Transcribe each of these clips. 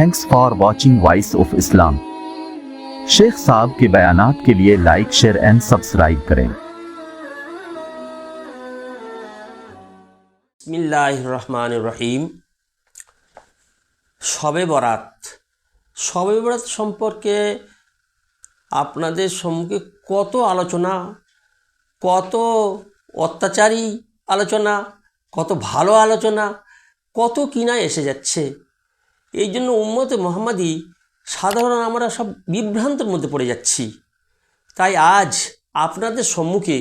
thanks for watching voice of Islam Sheikh साहब के बयानात के लिए लाइक शेयर एंड सब्सक्राइब करें বিসমিল্লাহ রহমান রহিম শবে বরাত শবে বরাত সম্পর্কে আপনাদের সম্মুখে কত আলোচনা কত অত্যাচারী আলোচনা কত ভালো আলোচনা কত কিনা এসে যাচ্ছে এই জন্য উম্মতে মোহাম্মদী সাধারণ আমরা সব বিভ্রান্তের মধ্যে পড়ে যাচ্ছি। তাই আজ আপনাদের সম্মুখে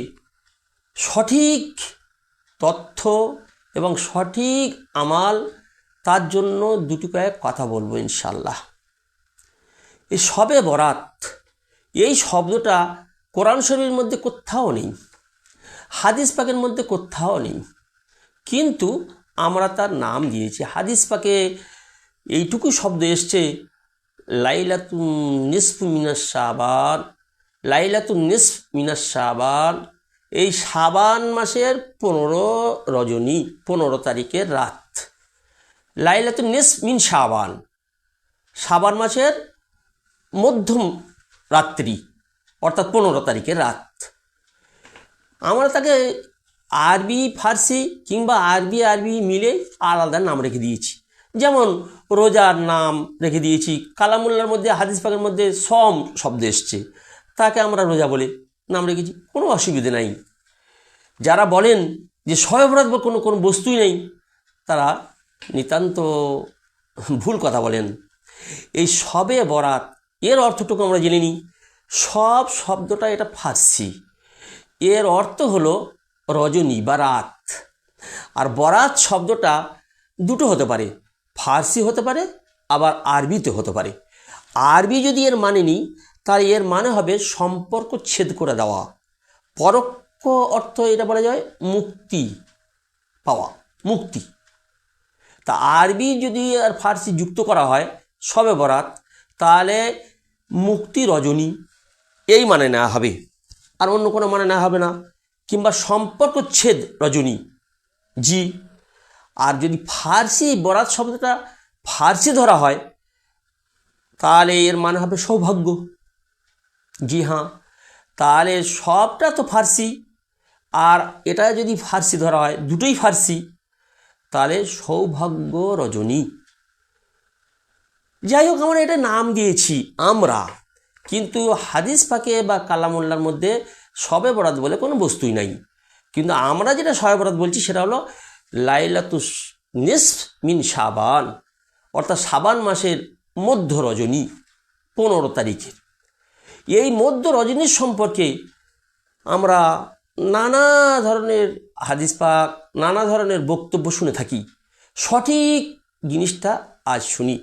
সঠিক তথ্য এবং সঠিক আমাল তার জন্য দুটি কয়েক কথা বলব ইনশাল্লাহ এই সবে বরাত, এই শব্দটা কোরআন শরীফের মধ্যে কোথাও নেই, হাদিস পাকের মধ্যে কোথাও নেই, কিন্তু আমরা তার নাম দিয়েছি। হাদিস পাকে এইটুকু শব্দ এসছে লাইলাতু নিসফ মিনাস সাবান লাইলাতু নিসফ মিনাস সাবান এই সাবান মাসের পনেরো রজনী, পনেরো তারিখের রাত। লাইলাতু নিস মিন সাবান সাবান মাসের মধ্যম রাত্রি, অর্থাৎ পনেরো তারিখের রাত। আমরা তাকে আরবি, ফার্সি কিংবা আরবি আরবি মিলে আলাদা নাম রেখে দিয়েছি। যেমন রোজার নাম রেখে দিয়েছি। কালামুল্লার মধ্যে, হাদিস পাকের মধ্যে সম শব্দ এসছে। তাকে আমরা রোজা বলে। নাম রেখেছি। কোনো অসুবিধে নাই। যারা বলেন যে স্বয়বরাত বা কোনো কোনো বস্তুই নেই, তারা নিতান্ত ভুল কথা বলেন। এই সবে বরাত, এর অর্থটুকু আমরা জেনে নিই। সব শব্দটা এটা ফার্সি। এর অর্থ হলো রজনী বা রাত আর বরাত শব্দটা দুটো হতে পারে। ফার্সি হতে পারে, আবার আরবিতে হতে পারে। আরবি যদি এর মানে নিই, তাহলে এর মানে হবে সম্পর্ক ছেদ করে দেওয়া। পরোক্ষ অর্থ এটা বলা যায় মুক্তি পাওয়া, মুক্তি। তা আরবি যদি আর ফার্সি যুক্ত করা হয়, সবে বরাত, তাহলে মুক্তি রজনী, এই মানে নেওয়া হবে। আর অন্য কোনো মানে নেওয়া হবে না। কিংবা সম্পর্ক ছেদ রজনী, জি আর যদি ফার্সি বরাত শব্দটা ফার্সি ধরা হয়, তাহলে এর মানে হবে সৌভাগ্য। জি হ্যাঁ তাহলে সবটা তো ফার্সি। আর এটা যদি ফার্সি ধরা হয়, দুটোই ফার্সি, তাহলে সৌভাগ্য রজনী। যাই হোক, আমরা এটা নাম দিয়েছি, আমরা। কিন্তু হাদিস পাকে বা কালামুল্লার মধ্যে সবে বরাত বলে কোনো বস্তুই নাই। কিন্তু আমরা যেটা সবে বরাত বলছি, সেটা হলো লাইলাতুস নিসফ মিন সাবান অর্থাৎ সাবান মাসের মধ্য রজনী, পনেরো তারিখের। এই মধ্য রজনীর সম্পর্কে আমরা নানা ধরনের হাদিস পাক, নানা ধরনের বক্তব্য শুনে থাকি। সঠিক জিনিসটা আজ শুনি।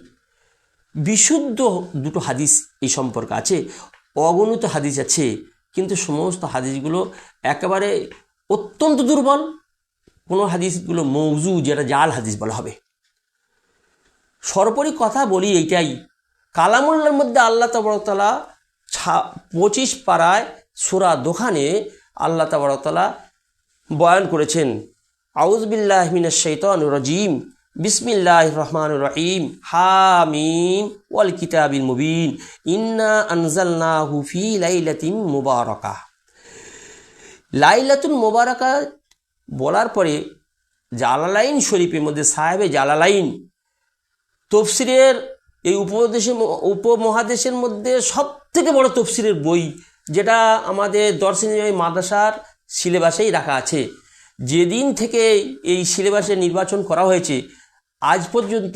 বিশুদ্ধ দুটো হাদিস এই সম্পর্কে আছে, অগণিত হাদিস আছে, কিন্তু সমস্ত হাদিসগুলো একেবারে অত্যন্ত দুর্বল কোনো হাদিসগুলো মৌজু যেটা জাল হাদিস বলা হবে। সর্বোপরি কথা বলি এইটাই, কালামুল্লার মধ্যে আল্লাহ তবরতলা ছা, পঁচিশ পাড়ায় সুরা দোকানে আল্লাহ তবরতলা বয়ান করেছেন আউজবিল্লাহ মিনা শৈতন রজিম বিসমিল্লাহ রহমান রহিম, হামিম, ওয়াল কিতাবিল মুবিন, ইন্না আনজালনা হুফি লাইলাতিম মুবারকা। লাইলাতুল মুবারকা বলার পরে জালালাইন শরীফের মধ্যে সাহেবে জালালাইন তফসিরের এই উপদেশের উপমহাদেশের মধ্যে সব থেকে বড় তফসিরের বই যেটা আমাদের দর্শনীয় মাদ্রাসার সিলেবাসেই রাখা আছে। যেদিন থেকে এই সিলেবাসে নির্বাচন করা হয়েছে, আজ পর্যন্ত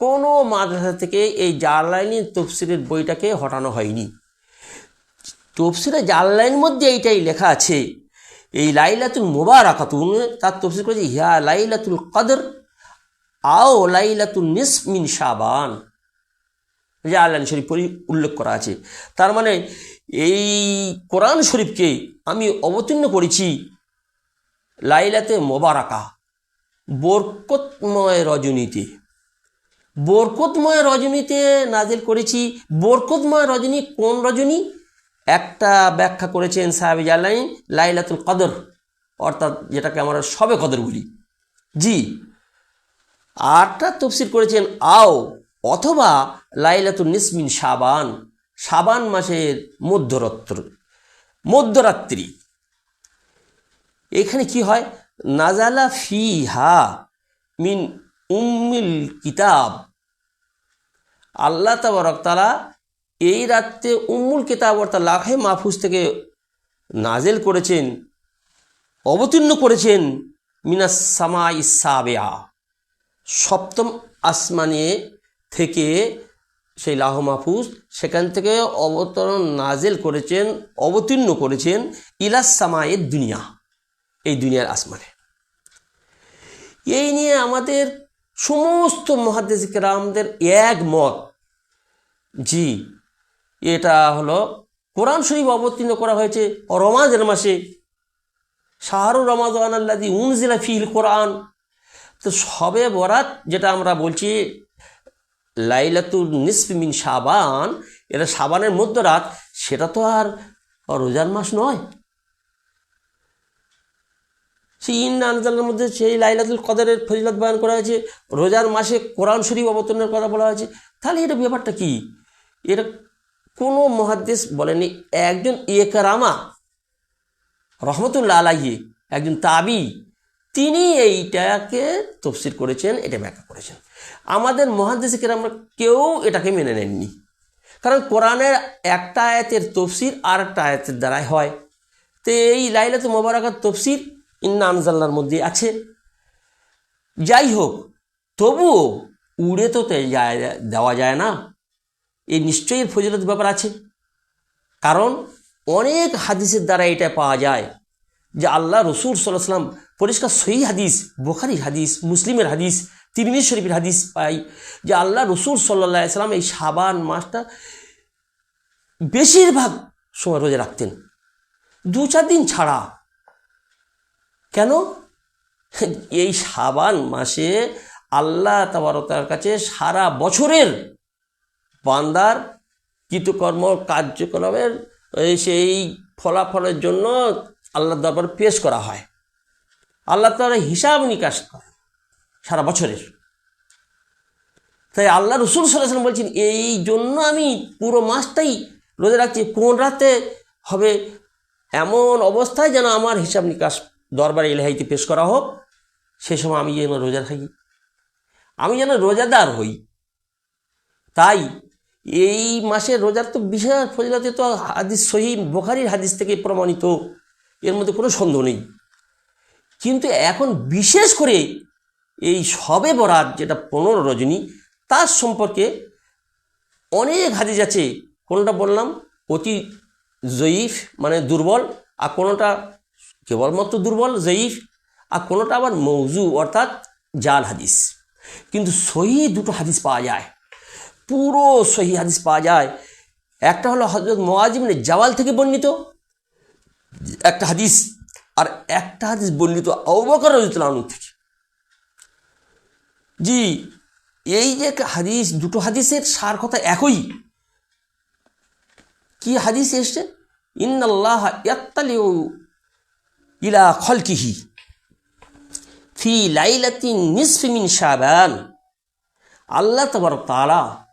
কোনো মাদ্রাসা থেকে এই জালাইনি তফসিরের বইটাকে হটানো হয়নি। তফসিরে জাল্লাইনের মধ্যে এইটাই লেখা আছে এই লাইলাতুল মোবারাকাতুন, তার তফসিল করেছে ইহা লাইলাতুল কদর, আও লাইলাতুল নিসমিন সাবান যা আল্লাহ শরীফ পরি উল্লেখ করা আছে। তার মানে এই কোরআন শরীফকে আমি অবতীর্ণ করেছি লাইলাতে মোবারাকা, বরকতময় রজনীতে। বরকতময় রজনীতে নাজিল করেছি। বরকতময় রজনী কোন রজনী? একটা ব্যাখ্যা করেছেন সাহেব জালাইন লাইলাতুল কদর, অর্থাৎ যেটাকে আমরা সবে কদর বলি। জি, আরটা তফসির করেছেন, আও, অথবা লাইলাতুল নিসমিন সাবান সাবান মাসের মধ্যরাত্র, মধ্যরাত্রি। এখানে কি হয়? নাজালা ফি হা মিন উম্মিল কিতাব। আল্লাহ তাবারকতালা এই রাত্রে উম্মুল কিতাব অর্থাৎ লাখে মাহফুজ থেকে নাজেল করেছেন, অবতীর্ণ করেছেন মিনাস সামা ইসাবেয়া সপ্তম আসমানে থেকে সেই লাহ মাহফুজ সেখান থেকে অবতরণ নাজেল করেছেন, অবতীর্ণ করেছেন ইলাস সামায়ের দুনিয়া, এই দুনিয়ার আসমানে। এই নিয়ে আমাদের সমস্ত মহাদেশিক রামদের এক মত জি এটা হলো কোরআন শরীফ অবতীর্ণ করা হয়েছে রমাজের মাসে। শাহরু রমাজান আল্লাদি উনজিলা ফিল কোরআন। তো সবে বরাত যেটা আমরা বলছি, লাইলাতুল নিসফিমিন সাবান এটা সাবানের মধ্যরাত, সেটা তো আর রোজার মাস নয়। সেই ইন আনজালের মধ্যে সেই লাইলাতুল কদরের ফজিলত বয়ান করা হয়েছে, রোজার মাসে কোরআন শরীফ অবতরণের কথা বলা হয়েছে। তাহলে এটা ব্যাপারটা কি? এটা কোনো মহাদ্দেশ বলেনি একজন একরামা রহমতুল্লা আলাহি একজন তাবি, তিনি এইটাকে তফসির করেছেন, এটা ব্যাখ্যা করেছেন। আমাদের মহাদেশিকের আমরা কেউ এটাকে মেনে নেননি। কারণ কোরআনের একটা আয়াতের তফসির আর একটা আয়াতের দ্বারাই হয়। তো এই লাইলাতে মোবারকার তফসির ইন্না আনজাল্লার মধ্যে আছে। যাই হোক, তবুও উড়ে তো দেওয়া যায় না। এই নিশ্চয়ই ফজিলত ব্যাপার আছে। কারণ অনেক হাদিসের দ্বারা এটা পাওয়া যায় যে আল্লাহ রসুল সাল্লাহ সাল্লাম পরিষ্কার সহি হাদিস বোখারি হাদিস, মুসলিমের হাদিস, তিরমিজ শরীফের হাদিস পাই যে আল্লাহ রসুল সাল্লাহ সাল্লাম এই সাবান মাসটা বেশিরভাগ সময় রোজা রাখতেন। দু চার দিন ছাড়া। কেন? এই সাবান মাসে আল্লাহ তাবারতার কাছে সারা বছরের বান্দার কৃতকর্ম কার্যক্রমের সেই ফলাফলের জন্য আল্লাহ দরবার পেশ করা হয়। আল্লাহ তারা হিসাব নিকাশ করে সারা বছরের। তাই আল্লাহ রসুল সাল্লাম বলছেন, এই জন্য আমি পুরো মাসটাই রোজা রাখছি, কোন রাতে হবে এমন অবস্থায় যেন আমার হিসাব নিকাশ দরবারে এলাহাইতে পেশ করা হোক, সে সময় আমি যেন রোজা থাকি আমি যেন রোজাদার হই। তাই এই মাসের রোজার তো বিশেষ ফজিলতে তো হাদিস সহি বোখারির হাদিস থেকে প্রমাণিত। এর মধ্যে কোনো সন্দেহ নেই। কিন্তু এখন বিশেষ করে এই সবে বরাত যেটা পনেরো রজনী, তার সম্পর্কে অনেক হাদিস আছে। কোনটা বললাম? অতি জয়ীফ মানে দুর্বল, আর কোনোটা কেবলমাত্র দুর্বল, জয়ীফ, আর কোনোটা আবার মৌজু, অর্থাৎ জাল হাদিস। কিন্তু সহি দুটো হাদিস পাওয়া যায়। পুরো সহি হাদিস পাওয়া যায়। একটা হলো হজরত মোয়াজিমিনের জাওয়াল থেকে বর্ণিত, একটা হাদিস, আর একটা হাদিস বর্ণিত অবকর রজতুল্লাহ থেকে। জি, এই যে হাদিস, দুটো হাদিসের সার কথা একই। কি হাদিস এসছে? ইন্নাল্লাহ ইয়াত্তালিউ ইলা খলকিহি ফি লাইলাতিন নিসফি মিন শাবান। আল্লাহ তাবার তালা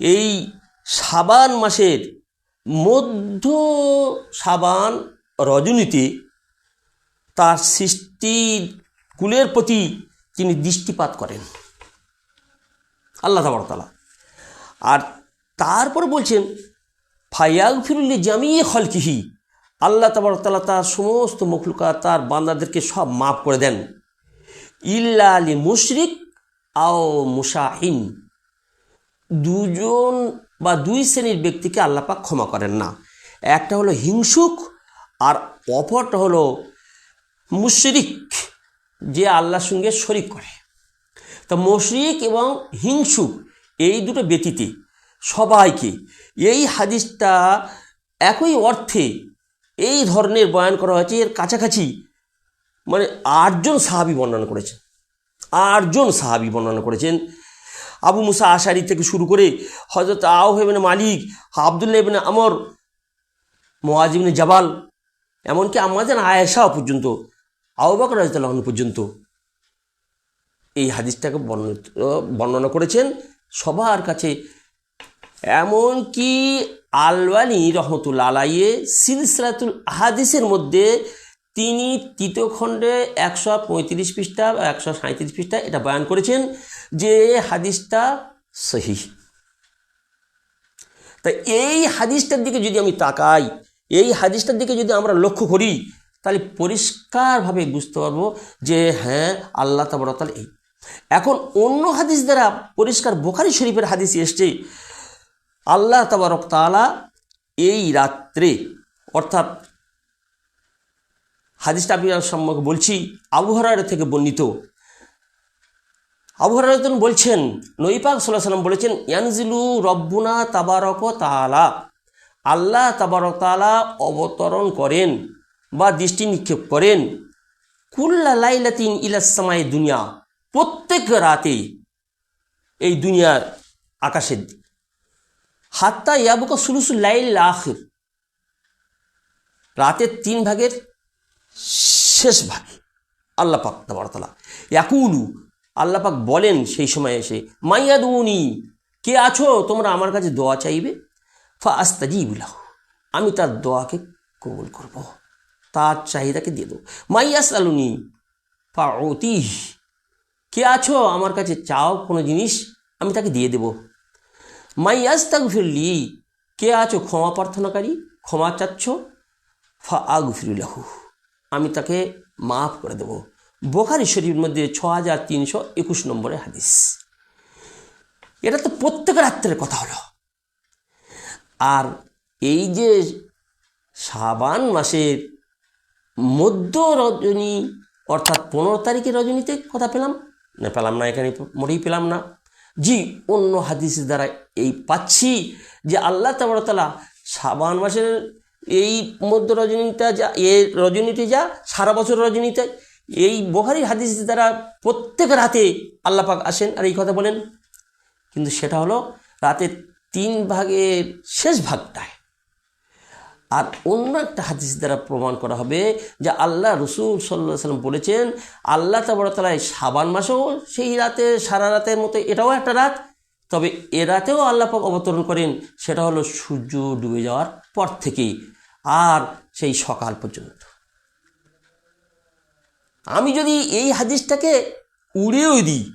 এই সাবান মাসের মধ্য সাবান রজনীতে তার সৃষ্টির কুলের প্রতি তিনি দৃষ্টিপাত করেন। আল্লাহ তালা আর তারপর বলছেন ফায়াল ফিরুল্লি জামিয়ে খলকিহি। আল্লাহ তালা তার সমস্ত মখলুকা তার বান্দাদেরকে সব মাফ করে দেন। ইল্লা আলী মুশরিক আও মুসাহিন দুজন বা দুই শ্রেণির ব্যক্তিকে আল্লাপাক ক্ষমা করেন না। একটা হলো হিংসুক আর অপরটা হলো মুশরিক, যে আল্লাহর সঙ্গে শরিক করে। তা মুশরিক এবং হিংসুক এই দুটো ব্যতীতে সবাইকে এই হাদিসটা একই অর্থে এই ধরনের বয়ান করা হয়েছে, এর কাছাকাছি মানে আটজন সাহাবি বর্ণনা করেছেন। আটজন সাহাবি বর্ণনা করেছেন। আবু মুসা আশারি থেকে শুরু করে হজরত আউহেবেন মালিক, আবদুল্লাহ ইবনে আমর মোয়াজিবিন জাবাল, এমনকি আমাদের আয়েশা পর্যন্ত আউবাকর রাজতাল্লাহন পর্যন্ত এই হাদিসটাকে বর্ণনা করেছেন সবার কাছে। এমনকি আলবানি রহমতুল্লা আলাইয়ে সিলসিলাতুল হাদিসের মধ্যে তিনি তৃতীয় খণ্ডে একশো পঁয়ত্রিশ পৃষ্ঠা বা একশো সাঁত্রিশ পৃষ্ঠা এটা বয়ান করেছেন। যে হাদিসটা সহি তা এই হাদিসটার দিকে যদি আমি তাকাই, এই হাদিসটার দিকে যদি আমরা লক্ষ্য করি, তাহলে পরিষ্কারভাবে বুঝতে পারব যে হ্যাঁ আল্লাহ তাবরতাল এই। এখন অন্য হাদিস দ্বারা পরিষ্কার বোখারি শরীফের হাদিস এসছে, আল্লাহ তাবারক তালা এই রাত্রে, অর্থাৎ হাদিসটা আমি সম্মুখে বলছি আবহাওয়ার থেকে বর্ণিত আবহাওয়ার বলছেন নৈপাক সাল্লাহ সাল্লাম বলেছেন, ইয়ানজিলু রব্বুনা তাবারক তালা আল্লাহ তাবারক তালা অবতরণ করেন বা দৃষ্টি নিক্ষেপ করেন। কুল্লা লাইলাতিন ইলাসামাই দুনিয়া। প্রত্যেক রাতে এই দুনিয়ার আকাশের হাত্তা ইয়াবুকা সুলুসুল লাইল আখির। রাতের তিন ভাগের শেষ ভাগে। আল্লাহ পাক তাবারতলা ইয়াকুলু আল্লাহ পাক বলেন সেই সময় এসে, মাইয়াদুনি, কে আছো? তোমরা আমার কাছে দোয়া চাইবে? ফা আস্তাজিবুল্লাহ আমি তার দোয়াকে কবুল করব, তার চাহিদাকে দিয়ে দেবো। মাইয়াস আলুনি ফা অতিহ কে আছো? আমার কাছে চাও কোনো জিনিস, আমি তাকে দিয়ে দেব। মাইয়াস তাক ফিরলি কে আছো? ক্ষমা প্রার্থনাকারী, ক্ষমা চাচ্ছ? ফা আগ ফিরুল্লাহু আমি তাকে মাফ করে দেব। বোখারি শরীফের মধ্যে ছ হাজার তিনশো একুশ নম্বরের হাদিস। এটা তো প্রত্যেক রাত্রের কথা হলো। আর এই যে সাবান মাসের মধ্য রজনী, অর্থাৎ পনেরো তারিখের রজনীতে কথা পেলাম? না পেলাম না, এখানে মোটেই পেলাম না। জি, অন্য হাদিসের দ্বারা এই পাচ্ছি যে আল্লাহ তাবরতালা সাবান মাসের এই মধ্য রজনীটা যা, এ রজনীতে যা, সারা বছর রজনীতে এই বোহারি হাদিস দ্বারা প্রত্যেক রাতে আল্লাপাক আসেন আর এই কথা বলেন। কিন্তু সেটা হলো রাতের তিন ভাগের শেষ ভাগটায়। আর অন্য একটা হাদিস দ্বারা প্রমাণ করা হবে যে আল্লাহ রসুল সাল্লাহ সাল্লাম বলেছেন, আল্লাহ তাবরতলায় সাবান মাসেও সেই রাতে, সারা রাতের মতো এটাও একটা রাত। তবে এ রাতেও আল্লাহ পাক অবতরণ করেন, সেটা হলো সূর্য ডুবে যাওয়ার পর থেকেই, আর সেই সকাল পর্যন্ত। আমি যদি এই হাদিসটাকে উড়েও দিই,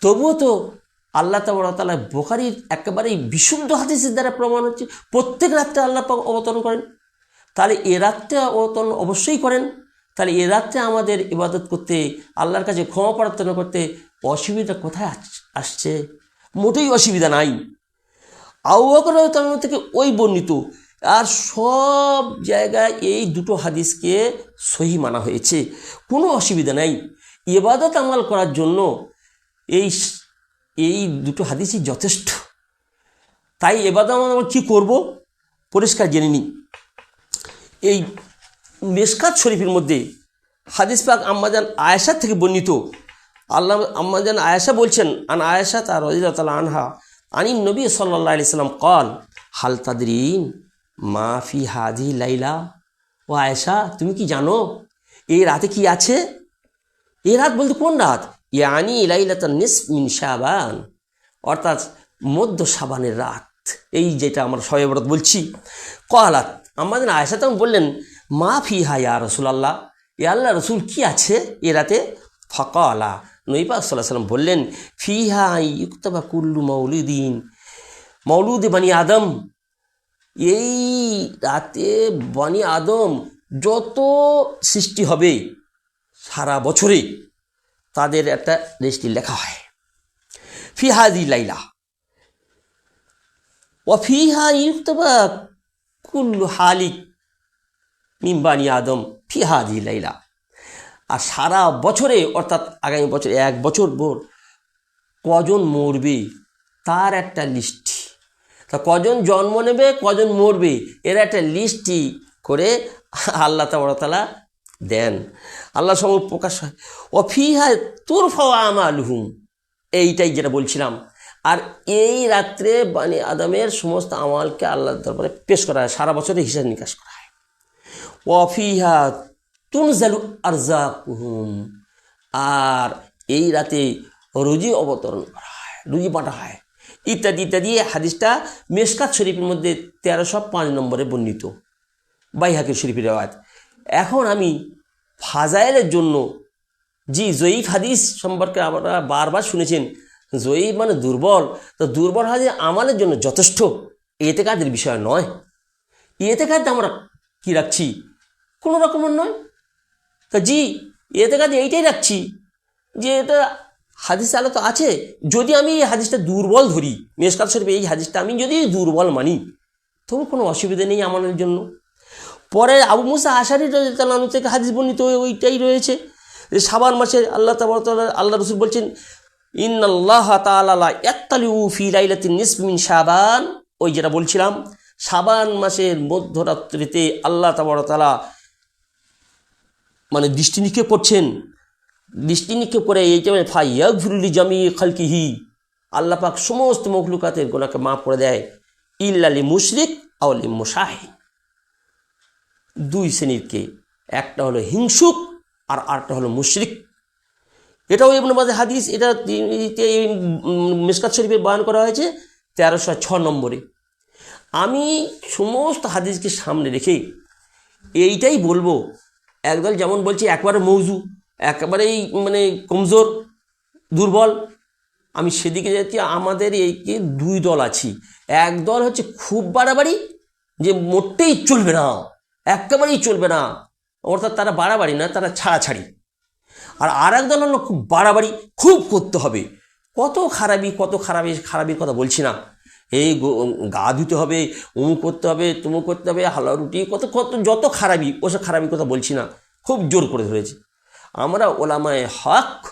তবুও তো আল্লাহ তালা বোখারির একেবারেই বিশুদ্ধ হাদিসের দ্বারা প্রমাণ হচ্ছে, প্রত্যেক রাত্রে আল্লাহ অবতরণ করেন। তাহলে এ রাত্রে অবতরণ অবশ্যই করেন। তাহলে এ রাত্রে আমাদের ইবাদত করতে, আল্লাহর কাছে ক্ষমা প্রার্থনা করতে অসুবিধা কোথায় আস- আসছে? মোটেই অসুবিধা নাই। আউ্বাকর থেকে ওই বর্ণিত আর সব জায়গায় এই দুটো হাদিসকে সহি মানা হয়েছে। কোনো অসুবিধা নাই। এবাদত আমাল করার জন্য এই এই দুটো হাদিসই যথেষ্ট। তাই এবাদত আমরা কী করব? পরিষ্কার জেনে নিই। এই মেসকাত শরীফের মধ্যে হাদিস পাক আম্মাজান আয়েশা থেকে বর্ণিত। আল্লাহ আম্মাজান আয়েশা বলছেন, আন আয়েশা তার রাজিয়াল আনহা আনি নবী সাল্লাহ আলি সাল্লাম কল, হাল তাদরিন মা ফি হাদি লাইলা। ও আয়েশা, তুমি কি জানো এই রাতে কি আছে? এই রাত বলতে কোন রাত? ইয়ানি লাইলাতান নিস মিন শাবান। অর্থাৎ মধ্য সাবানের রাত। এই যেটা আমরা সবে বরত বলছি। কহালাত আমাদের আয়সা তখন বললেন মা ফি হা ইয়া রসুলাল্লাহ, এ আল্লাহ রসুল কি আছে এ রাতে? ফকালা নইপা সাল্লাহ সাল্লাম বললেন, ফিহা ইউক্তবা কুল্লু মৌলুদ্দিন মৌলুদ বানি আদম এই রাতে বানি আদম যত সৃষ্টি হবে সারা বছরে তাদের একটা রেজিস্ট্রি লেখা হয়। ফিহাদি লাইলা। ওয়াফিহা ইউক্তবা কুল্লু হালিক মিম্বানি আদম ফিহাদি লাইলা। আর সারা বছরে, অর্থাৎ আগামী বছর, এক বছর ভোর কজন মরবে তার একটা লিস্ট। তা কজন জন্ম নেবে, কজন মরবে, এর একটা লিস্টটি করে আল্লাহ তালা দেন। আল্লাহ সঙ্গে প্রকাশ হয়, অফিহা তুর আমালহুম। এইটাই যেটা বলছিলাম। আর এই রাত্রে বানি আদমের সমস্ত আমালকে আল্লাহ দরবারে পেশ করা হয়, সারা বছরে হিসাব নিকাশ করা হয়। ওয়াফিহা তুনজালু আরজাকুহুম। আর এই রাতে রুজি অবতরণ করা হয়, রুজি বাঁটা হয়। ইত্যাদি ইত্যাদি হাদিসটা মেসকাত শরীফের মধ্যে তেরোশো পাঁচ নম্বরে বর্ণিত বাইহাকের শরীফের আওয়াজ এখন আমি ফাজাইলের জন্য জি জয়ীফ হাদিস সম্পর্কে আপনারা বারবার শুনেছেন, জয়ীফ মানে দুর্বল, তো দুর্বল হাদিস আমাদের জন্য যথেষ্ট এতে কাদের বিষয় নয়। এতে কাজে আমরা কি রাখছি? কোনো রকমের নয়। তা জি এতে কাজে এইটাই রাখছি যে এটা হাদিস আলো তো আছে, যদি আমি এই হাদিসটা দুর্বল ধরি মেসকাত শরীফ এই হাদিসটা আমি যদি দুর্বল মানি, তবু কোনো অসুবিধা নেই আমাদের জন্য। পরে আবু মুসা আশারি তালানু থেকে হাদিস বর্ণিত ওই- ওইটাই রয়েছে যে সাবান মাসে আল্লাহ তাবার আল্লাহ রসুল বলছেন, ইন্নাল্লাহ তাআলা ইয়াত্তালিউ ফি লাইলাতিন নিসফি মিন শাবান। ওই যেটা বলছিলাম সাবান মাসের মধ্যরাত্রিতে আল্লাহ তাআলা মানে দৃষ্টি নিক্ষেপ করছেন দৃষ্টি নিক্ষেপ করে এই যে ফাইয়াগফিরুলি জামি খালকিহি। আল্লাহ পাক সমস্ত মখলুকাতের গোনাকে মাফ করে দেয়। ইল্লালি মুশরিক আউলি মুশাহিন দুই শ্রেণীরকে, একটা হলো হিংসুক আর আরেকটা হলো মুশরিক। এটাও ইবনে মাঝে হাদিস, এটা মিসকাত শরীফে বয়ান করা হয়েছে তেরোশো ছ নম্বরে। আমি সমস্ত হাদিসকে সামনে রেখে এইটাই বলব। একদল যেমন বলছি একবারে মৌজু। একেবারেই মানে কমজোর, দুর্বল। আমি সেদিকে যাচ্ছি, আমাদের এই যে দুই দল আছি। এক দল হচ্ছে খুব বাড়াবাড়ি যে মোটেই চলবে না, একেবারেই চলবে না। অর্থাৎ তারা বাড়াবাড়ি না, তারা ছাড়াছাড়ি। আর আর এক দল হলো খুব বাড়াবাড়ি, খুব করতে হবে। কত খারাপি কত খারাপি, খারাপির কথা বলছি না। এই গো- ধুতে হবে উমুক করতে হবে তুমুক করতে হবে, হালুয়া রুটি, কত কত, যত খারাপি, ওসব খারাপির কথা বলছি না। খুব জোর করে ধরেছে। আমরা ওলামায় হক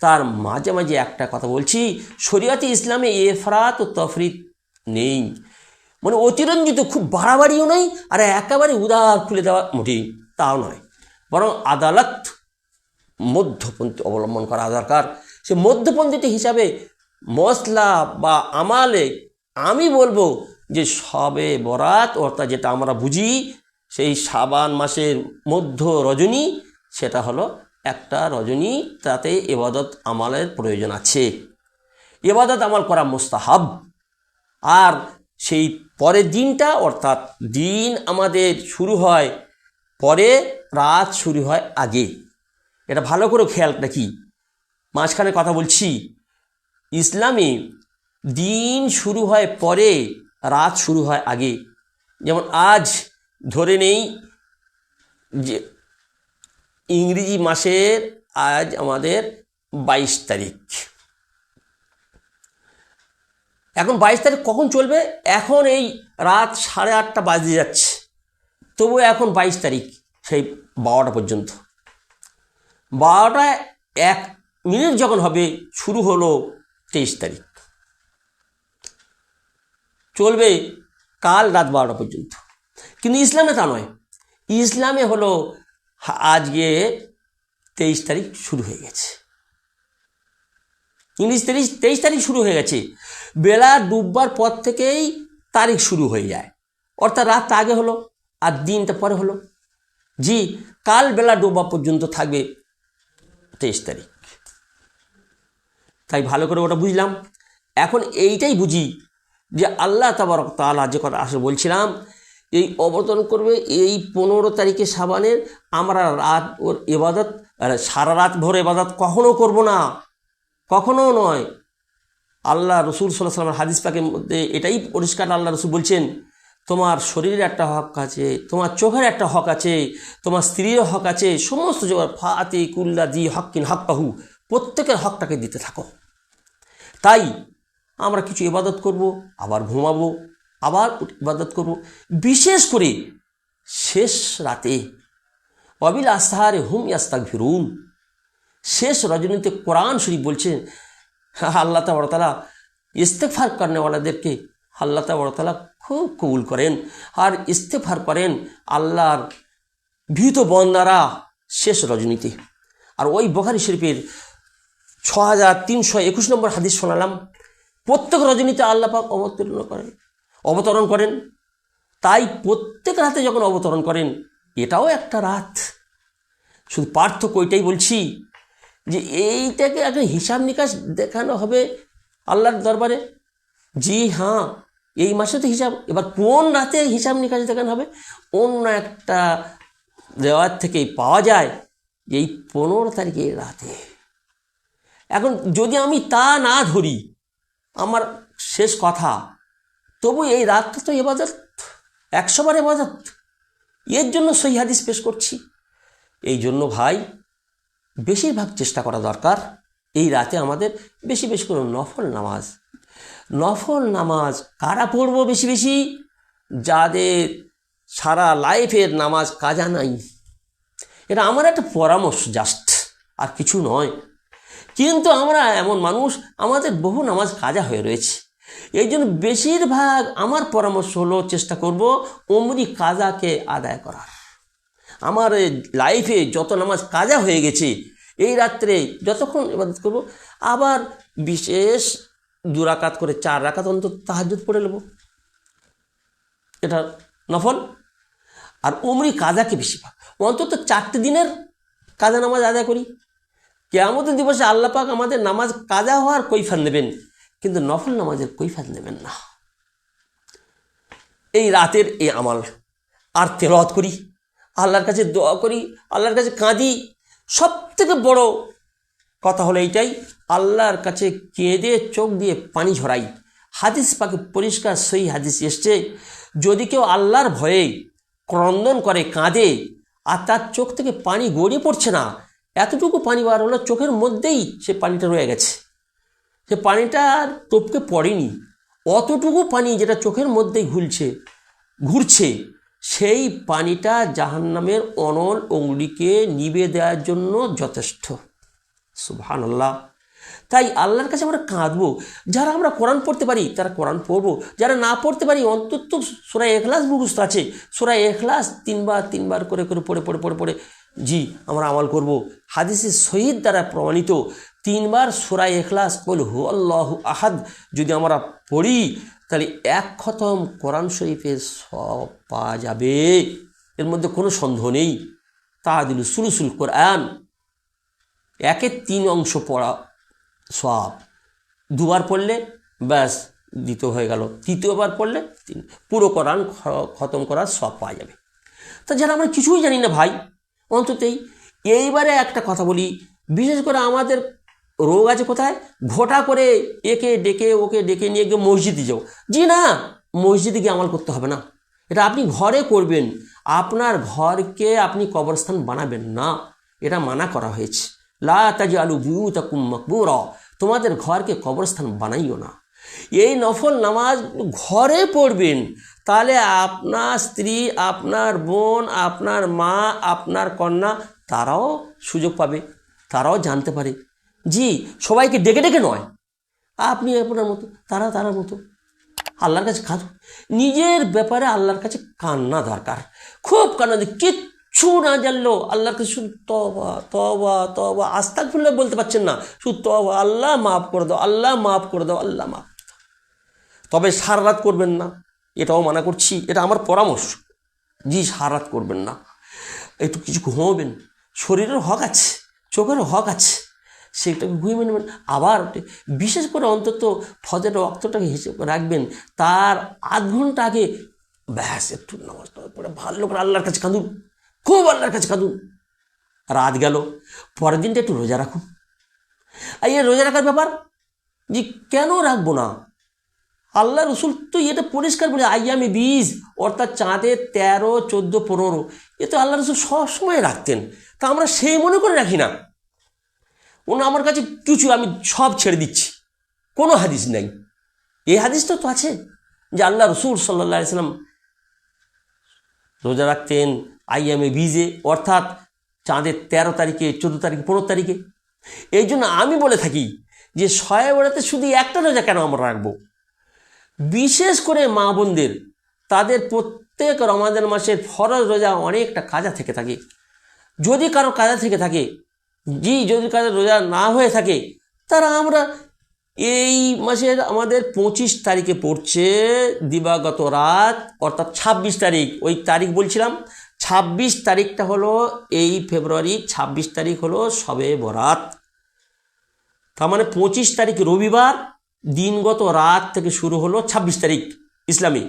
তার মাঝে মাঝে একটা কথা বলছি, শরিয়াতে ইসলামে এফরাত ও তফরিত নেই। মানে অতিরঞ্জিত, খুব বাড়াবাড়িও নয় আর একেবারে উদার খুলে দেওয়া মোটেই তাও নয়। বরং আদালত মধ্যপন্থী অবলম্বন করা দরকার। সে মধ্যপন্থীটি হিসাবে মশলা বা আমালে আমি বলব যে সবে বরাত, অর্থাৎ যেটা আমরা বুঝি, সেই সাবান মাসের মধ্য রজনী, সেটা হলো একটা রজনী, তাতে এবাদত আমালের প্রয়োজন আছে। এবাদত আমাল করা মোস্তাহাব। আর সেই পরের দিনটা, অর্থাৎ দিন আমাদের শুরু হয়, পরে রাত শুরু হয় আগে। এটা ভালো করে খেয়াল রাখি। মাঝখানে কথা বলছি। ইসলামে দিন শুরু হয় পরে, রাত শুরু হয় আগে। যেমন আজ ধরে নেই যে ইংরেজি মাসের আজ আমাদের বাইশ তারিখ। এখন বাইশ তারিখ কখন চলবে? এখন এই রাত সাড়ে আটটা বাজে যাচ্ছে। তবু এখন বাইশ তারিখ, সেই বারোটা পর্যন্ত। বারোটা এক মিনিট যখন হবে, শুরু হলো তেইশ তারিখ। চলবে কাল রাত বারোটা পর্যন্ত। কিন্তু ইসলামে তা নয়। ইসলামে হলো আজকে তেইশ তারিখ শুরু হয়ে গেছে। ইংলিশ তেইশ তেইশ তারিখ শুরু হয়ে গেছে। বেলা ডুববার পর থেকেই তারিখ শুরু হয়ে যায়। অর্থাৎ রাত আগে হলো আর দিনটা পরে হলো। জি, কাল বেলা ডোবা পর্যন্ত থাকবে তেইশ তারিখ। তাই ভালো করে ওটা বুঝলাম। এখন এইটাই বুঝি যে আল্লাহ তাবারক তাআলা যে কথা আসলে বলছিলাম এই অবতরণ করবে এই পনেরো তারিখে সাবানের। আমরা রাত ওর এবাদত সারা রাত ভোর এবাদত কখনো করব না। কখনো নয়। আল্লাহ রসুল সাল্লাহ সাল্লামের হাদিস পাকের মধ্যে এটাই পরিষ্কার আল্লাহ রসুল বলছেন, তোমার শরীরের একটা হক আছে, তোমার চোখের একটা হক আছে, তোমার স্ত্রীর হক আছে, সমস্ত জগৎ, ফাতে কুল্লা দি হকিন হকাহু প্রত্যেকের হকটাকে দিতে থাকো। তাই আমরা কিছু ইবাদত করব, আবার ঘুমাবো আবার ইবাদত করব। বিশেষ করে শেষ রাতে। অবিল আস্তাহারে হুম ইয়াস্তাক ফিরুন শেষ রজনীতে কোরআন শরীফ বলছেন আল্লাহ তালা ইস্তেফার করেনওয়ালাদেরকে আল্লাহ তালা খুব কবুল করেন। আর ইস্তেফার করেন আল্লাহর ভীত বন্দারা শেষ রজনীতে। আর ওই বখারি শরীফের ছ হাজার তিনশো একুশ নম্বর হাদিস শোনালাম, প্রত্যেক রজনীতে আল্লাহ পাক অবতীর্ণ করেন। অবতরণ করেন। তাই প্রত্যেক রাতে যখন অবতরণ করেন, এটাও একটা রাত। শুধু পার্থক্য ওইটাই বলছি যে এইটাকে একটা হিসাব নিকাশ দেখানো হবে আল্লাহর দরবারে। জি হ্যাঁ এই মাসে তো হিসাব, এবার কোন রাতে হিসাব নিকাশ দেখানো হবে? অন্য একটা দেওয়ার থেকে পাওয়া যায় যে এই পনেরো তারিখে রাতে। এখন যদি আমি তা না ধরি, আমার শেষ কথা তবু এই রাতটা তো এবাদত, একশোবার এবাদত। এর জন্য সহি হাদিস পেশ করছি। এই জন্য ভাই, বেশিরভাগ চেষ্টা করা দরকার এই রাতে আমাদের বেশি বেশি করে নফল নামাজ। নফল নামাজ কারা পড়ব বেশি বেশি? যাদের সারা লাইফের নামাজ কাজা নাই। এটা আমার একটা পরামর্শ, জাস্ট। আর কিছু নয়। কিন্তু আমরা এমন মানুষ, আমাদের বহু নামাজ কাজা হয়ে রয়েছে। এই জন্য বেশিরভাগ আমার পরামর্শ হলো চেষ্টা করব অমরি কাজাকে আদায় করার। আমার লাইফে যত নামাজ কাজা হয়ে গেছে, এই রাত্রে যতক্ষণ ইবাদত করব, আবার বিশেষ দুরাকাত করে চার রাকাত অন্তত তাহাজুদ পড়ে নেব। এটা নফল। আর উমরি কাজাকে বেশি পাক অন্তত চারটে দিনের কাজা নামাজ আদায় করি। কেয়ামতের দিবসে আল্লাহ পাক আমাদের নামাজ কাজা হওয়ার কৈফাত নেবেন। কিন্তু নফল নামাজের কৈফাত নেবেন না। এই রাতের এই আমাল, আর তেলত করি, আল্লাহর কাছে দোয়া করি, আল্লাহর কাছে কাঁদি। সব থেকে বড় কথা হলো এইটাই, আল্লাহর কাছে কেঁদে চোখ দিয়ে পানি ঝরাই। হাদিস পাকে পরিষ্কার সই হাদিস এসছে, যদি কেউ আল্লাহর ভয়ে ক্রন্দন করে, কাঁদে, আর তার চোখ থেকে পানি গড়িয়ে পড়ছে না, এতটুকু পানি বার হলো চোখের মধ্যেই সে পানিটা রয়ে গেছে। সে পানিটা আর টপকে পড়েনি, অতটুকু পানি যেটা চোখের মধ্যেই ঘুলছে, ঘুরছে, সেই পানিটা জাহান্নামের অনল অঙ্গুলিকে নিবে দেওয়ার জন্য যথেষ্ট। সুবহান আল্লাহ তাই আল্লাহর কাছে আমরা কাঁদবো। যারা আমরা কোরআন পড়তে পারি, তারা কোরআন পড়ব। যারা না পড়তে পারি, অন্তত সোরা এখলাস মুখস্থ আছে। সোরা এখলাস তিনবার তিনবার করে করে পড়ে পড়ে পড়ে পড়ে, জি, আমরা আমল করব। হাদিসের শহীদ দ্বারা প্রমাণিত। তিনবার সোরা এখলাস বল, হু আল্লাহ আহাদ যদি আমরা পড়ি, তাহলে এক খতম কোরআন শরীফের সব পাওয়া যাবে। এর মধ্যে কোনো সন্দেহ নেই। তাহাদিল সুলুসুল কোরআন। একের তিন অংশ পড়া সব। দুবার পড়লে ব্যাস, দ্বিতীয় হয়ে গেল। তৃতীয়বার পড়লে তিন, পুরো কোরআন খতম করার সব পাওয়া যাবে। তা যারা আমরা কিছুই জানি না ভাই অন্ততেই এইবারে একটা কথা বলি, বিশেষ করে আমাদের রোগ আছে কোথায়? ঘটা করে একে ডেকে ওকে ডেকে নিয়ে গিয়ে মসজিদে যাও। জি না, মসজিদে গিয়ে আমল করতে হবে না। এটা আপনি ঘরে করবেন, আপনার ঘরকে আপনি কবরস্থান বানাবেন না। এটা মানা করা হয়েছে। লা আলু বুয়ু তাকুম মকবুর, তোমাদের ঘরকে কবরস্থান বানাইও না। এই নফল নামাজ ঘরে পড়বেন, তাহলে আপনার স্ত্রী, আপনার বোন, আপনার মা, আপনার কন্যা, তারাও সুযোগ পাবে, তারাও জানতে পারে। জি, সবাইকে ডেকে ডেকে নয়। আপনি আপনার মতো, তারা তারার মতো। আল্লাহর কাছে কাঁদো নিজের ব্যাপারে আল্লাহর কাছে কান্না দরকার। খুব কান্না কিচ্ছু না জানলো। আল্লাহর কাছে শুধু তবা তবা তবা আস্তাক ফুল্লে বলতে পারছেন না। শুধু তবা আল্লাহ মাফ করে দাও, আল্লাহ মাফ করে দাও, আল্লাহ মাফ তবে সারা রাত করবেন না। এটাও মানা করছি। এটা আমার পরামর্শ। জি, সারা রাত করবেন না। একটু কিছু ঘুমাবেন। শরীরের হক আছে, চোখের হক আছে। সেটাকে ঘুমিয়ে নেবেন আবার বিশেষ করে অন্তত ফজরের রক্তটাকে হিসেব রাখবেন, তার আধ ঘণ্টা আগে, ব্যাস একটু নামাজ পড়ে ভালো করে আল্লাহর কাছে কাঁদুন, খুব আল্লাহর কাছে কাঁদুন। রাত গেল, পরের দিনটা একটু রোজা রাখুন। এই রোজা রাখার ব্যাপার, যে কেন রাখব না? আল্লাহ রসুল তো এটা পরিষ্কার বলে আইয়ামে বীজ, অর্থাৎ চাঁদের তেরো, চোদ্দ, পনেরো, এ তো আল্লাহ রসুল সবসময় রাখতেন। তা আমরা সেই মনে করে রাখি না। ওনা আমার কাছে কিছু আমি সব ছেড়ে দিচ্ছি। কোনো হাদিস নেই। এই হাদিসটা তো আছে যে আল্লাহ রসুল সাল্লা সাল্লাম রোজা রাখতেন, আইয়ামে বীজে, অর্থাৎ চাঁদের তেরো তারিখে, চোদ্দ তারিখে, পনেরো তারিখে। এই জন্য আমি বলে থাকি যে শয়ে বেড়াতে শুধু একটা রোজা কেন আমরা রাখব? বিশেষ করে মা বোনদের, তাদের প্রত্যেক রমাদান মাসের ফরজ রোজা অনেকটা কাজা থেকে থাকে। যদি কারও কাজা থেকে থাকে জি, যদি কারও রোজা না হয়ে থাকে, তারা আমরা এই মাসের আমাদের পঁচিশ তারিখে পড়ছে দিবাগত রাত, অর্থাৎ ছাব্বিশ তারিখ। ওই তারিখ বলছিলাম, ছাব্বিশ তারিখটা হলো এই ফেব্রুয়ারি, ছাব্বিশ তারিখ হলো সবে বরাত। তার মানে পঁচিশ তারিখ রবিবার, দিনগত রাত থেকে শুরু হলো ছাব্বিশ তারিখ ইসলামী।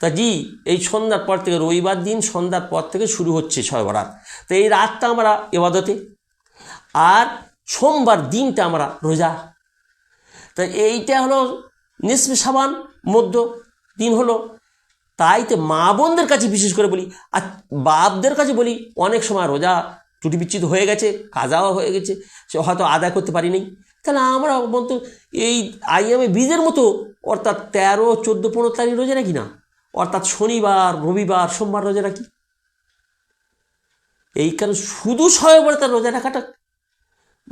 তা জি, এই সন্ধ্যার পর থেকে রবিবার দিন, সন্ধ্যার পর থেকে শুরু হচ্ছে ছয় বরাত। তো এই রাতটা আমরা এবাদতে আর সোমবার দিনটা আমরা রোজা। তা এইটা হলো নিসবে সাবান, মধ্য দিন হলো। তাই তো মা বোনদের কাছে বিশেষ করে বলি, আর বাপদের কাছে বলি, অনেক সময় রোজা টুটি বিচ্ছিত হয়ে গেছে, কাজাও হয়ে গেছে, সে হয়তো আদায় করতে পারিনি তাহলে আমরা বলতো, এই আইএমএ বীজের মতো, অর্থাৎ তেরো, চোদ্দ, পনেরো তারিখ রোজা রাখি না? অর্থাৎ শনিবার, রবিবার, সোমবার রোজা রাখি এই কারণে শুধু সয়বার তার রোজা রাখাটা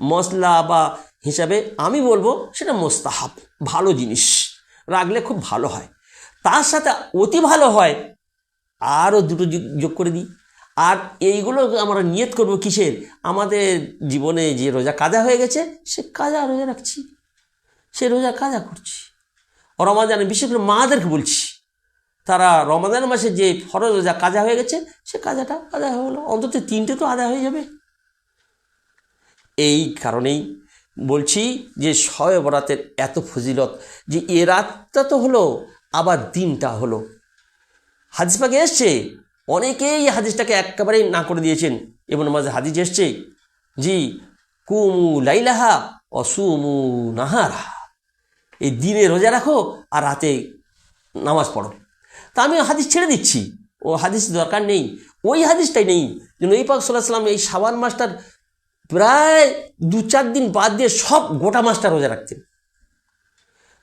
মশলা বা হিসাবে আমি বলব সেটা মোস্তাহাব, ভালো জিনিস। রাখলে খুব ভালো হয়। তার সাথে অতি ভালো হয়, আরও দুটো যোগ- করে দিই। আর এইগুলো আমরা নিয়ত করব কিসের? আমাদের জীবনে যে রোজা কাজা হয়ে গেছে, সে কাজা রোজা রাখছি। সে রোজা কাজা করছি। রমাজানে বিশেষ করে মাদেরকে বলছি, তারা রমাদান মাসে যে ফরজ রোজা কাজা হয়ে গেছে, সে কাজাটা আদায় হয়ে গেলো অন্তত তিনটে তো আদায় হয়ে যাবে। এই কারণেই বলছি যে শয়ে বরাতের এত ফজিলত যে এ রাতটা তো হলো, আবার দিনটা হলো। হাদিস পাকে এসছে, অনেকেই এই হাদিসটাকে একেবারেই না করে দিয়েছেন। এবং মাঝে হাদিস এসছে জি কুমু লাইলাহা অসুমু নাহারা এই দিনে রোজা রাখো আর রাতে নামাজ পড়ো। তা আমি হাদিস ছেড়ে দিচ্ছি। ও হাদিস দরকার নেই। ওই হাদিসটাই নেই যে নবী পাক সাল্লাহ সাল্লাম এই সাবান মাসটার প্রায় দু চার দিন বাদ দিয়ে সব গোটা মাসটা রোজা রাখতেন।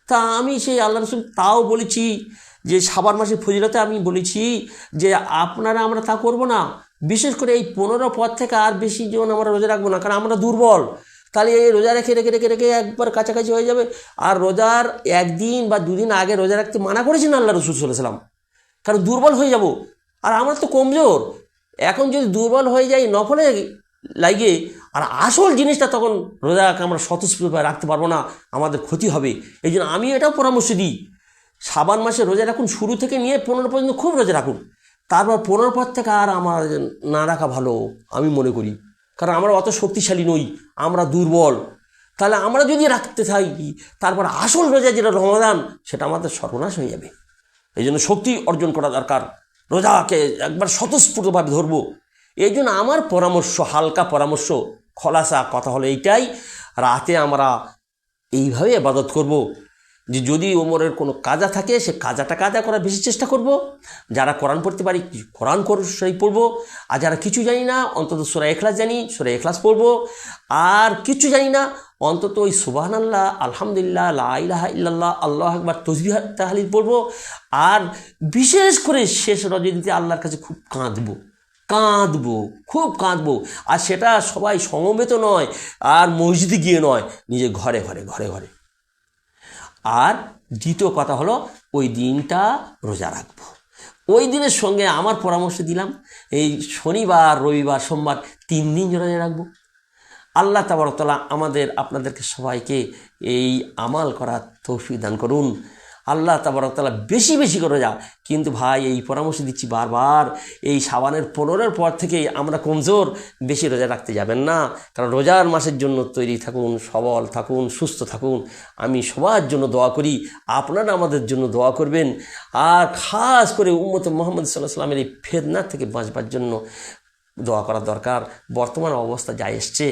তা আমি সেই আল্লাহ রসুল তাও বলেছি যে সাবান মাসের ফজিলতে আমি বলেছি যে আপনারা আমরা তা করব না। বিশেষ করে এই পনেরো পর থেকে আর বেশি জীবন আমরা রোজা রাখব না, কারণ আমরা দুর্বল। তাহলে এই রোজা রেখে রেখে রেখে রেখে একবার কাছাকাছি হয়ে যাবে। আর রোজার একদিন বা দুদিন আগে রোজা রাখতে মানা করেছেন আল্লাহ রসুল সাল্লাম কারণ দুর্বল হয়ে যাব। আর আমরা তো কমজোর। এখন যদি দুর্বল হয়ে যাই, নফলে লাগে আর আসল জিনিসটা তখন রোজাকে আমরা স্বতঃস্ফূর্তভাবে রাখতে পারব না, আমাদের ক্ষতি হবে। এই জন্য আমি এটাও পরামর্শ দিই। সাবান মাসে রোজা রাখুন, শুরু থেকে নিয়ে পনেরো পর্যন্ত খুব রোজা রাখুন। তারপর পনেরো পর থেকে আর আমার না রাখা ভালো, আমি মনে করি। কারণ আমরা অত শক্তিশালী নই, আমরা দুর্বল। তাহলে আমরা যদি রাখতে থাকি, তারপর আসল রোজা যেটা রমাদান, সেটা আমাদের সর্বনাশ হয়ে যাবে। এই জন্য শক্তি অর্জন করা দরকার। রোজাকে একবার স্বতঃস্ফূর্তভাবে ধরবো। এই জন্য আমার পরামর্শ, হালকা পরামর্শ খলাসা, কথা হলো এইটাই। রাতে আমরা এইভাবে আবাদত করব যে যদি ওমরের কোনো কাজা থাকে, সে কাজাটা কাজা করার বেশি চেষ্টা করব। যারা কোরআন পড়তে পারি কোরআন কর সেই পড়ব। আর যারা কিছু জানি না, অন্তত সোরা এখলাস জানি, সোরা এখলাস পড়ব। আর কিছু জানি না, অন্তত ওই সুবাহান আল্লাহ আলহামদুলিল্লাহ লাহ ইল্লাল্লাহ, আল্লাহ একবার তসবিহ, তাহালিল পড়ব। আর বিশেষ করে শেষ রজনীতে আল্লাহর কাছে খুব কাঁদবো। কাঁদবো, খুব কাঁদবো। আর সেটা সবাই সমবেত নয়, আর মসজিদে গিয়ে নয়, নিজে ঘরে ঘরে ঘরে ঘরে। আর দ্বিতীয় কথা হলো, ওই দিনটা রোজা রাখব। ওই দিনের সঙ্গে আমার পরামর্শ দিলাম, এই শনিবার, রবিবার, সোমবার, তিন দিন রোজা রাখব। আল্লাহ তাবরতলা আমাদের, আপনাদেরকে সবাইকে এই আমাল করার তৌফিক দান করুন। আল্লাহ তাবরতলা বেশি বেশি করে যা কিন্তু ভাই, এই পরামর্শ দিচ্ছি বারবার, এই সাবানের পনেরোর পর থেকেই আমরা কমজোর, বেশি রোজা রাখতে যাবেন না। কারণ রোজার মাসের জন্য তৈরি থাকুন, সবল থাকুন, সুস্থ থাকুন। আমি সবার জন্য দোয়া করি, আপনারা আমাদের জন্য দোয়া করবেন। আর খাস করে উম্মত মোহাম্মদ সাল্লাহ সাল্লামের এই ফেদনা থেকে বাঁচবার জন্য দোয়া করা দরকার। বর্তমান অবস্থা যা এসছে,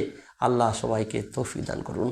আল্লাহ সবাইকে তৌফিক দান করুন।